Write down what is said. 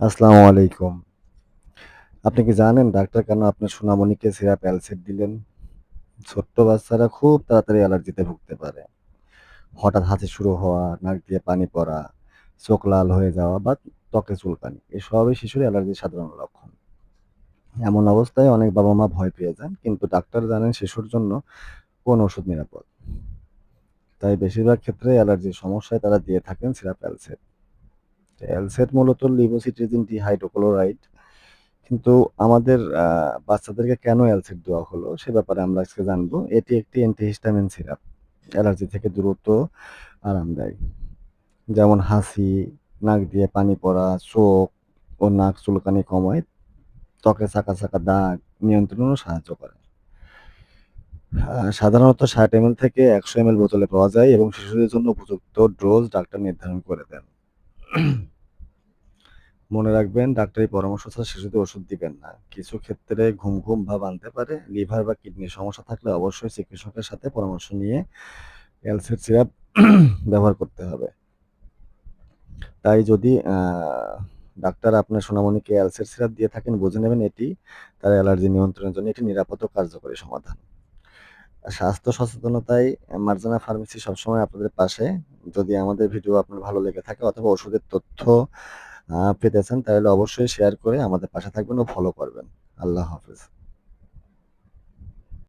আসসালামু আলাইকুম। আপনি কি জানেন ডাক্তার কেন আপনার সোনামণিকে সিরাপ অ্যালসিড দিলেন? ছোট্ট বাচ্চারা খুব তাড়াতাড়ি অ্যালার্জিতে ভুগতে পারে। হঠাৎ হাঁচি শুরু হওয়া, নাক দিয়ে পানি পড়া, চোখ লাল হয়ে যাওয়া বা ত্বকে চুলকানি এসবই শিশুর অ্যালার্জির সাধারণ লক্ষণ। এমন অবস্থায় অনেক বাবা-মা ভয় পেয়ে যান, কিন্তু ডাক্তার জানেন শিশুর জন্য কোন ওষুধ নিরাপদ। তাই বেশিরভাগ ক্ষেত্রে অ্যালার্জির সমস্যায় তারা দিয়ে থাকেন সিরাপ অ্যালসেট। অ্যালসেট মূলত লিভোসিট্রিজিন ডিহাইড্রোক্লোরাইড কিন্তু আমাদের বাচ্চাদেরকে কেন অ্যালসিড দেওয়া হলো সে ব্যাপারে আমরা আজকে জানব। এটি একটি অ্যান্টিহিস্টামিন সিরাপ। অ্যালার্জি থেকে দ্রুত আরাম দেয়। যেমন হাসি নাক দিয়ে পানি পড়া, চোখ ও নাক চুলকানি কমায়, ত্বকে চাকা, চাকা দাগ নিয়ন্ত্রণেও সাহায্য করে। সাধারণত ৬০ এমএল থেকে ১০০ এমএল বোতলে পাওয়া যায় এবং শিশুদের জন্য উপযুক্ত ডোজ ডাক্তার নির্ধারণ করে দেন। মনে রাখবেন ডাক্তারি পরামর্শ ছাড়া শিশুদের ওষুধ দিবেন না। কিছু ক্ষেত্রে ঘুম, ঘুম ভাব আনতে পারে। লিভার বা কিডনির সমস্যা থাকলে অবশ্যই চিকিৎসকের সাথে পরামর্শ নিয়ে অ্যালসিড সিরাপ ব্যবহার করতে হবে। তাই যদি ডাক্তার আপনার সোনামণিকে অ্যালসের সিরাপ দিয়ে থাকেন বুঝে নেবেন এটি তার অ্যালার্জি নিয়ন্ত্রণের জন্য একটি নিরাপদ কার্যকরী সমাধান। স্বাস্থ্য সচেতনতায় মার্জানা ফার্মেসি সবসময় আপনাদের পাশে। যদি আমাদের ভিডিও আপনার ভালো লেগে থাকে অথবা ওষুধের তথ্য পেতে চান, তাহলে অবশ্যই শেয়ার করে আমাদের পাশে থাকবেন ও ফলো করবেন। আল্লাহ হাফেজ।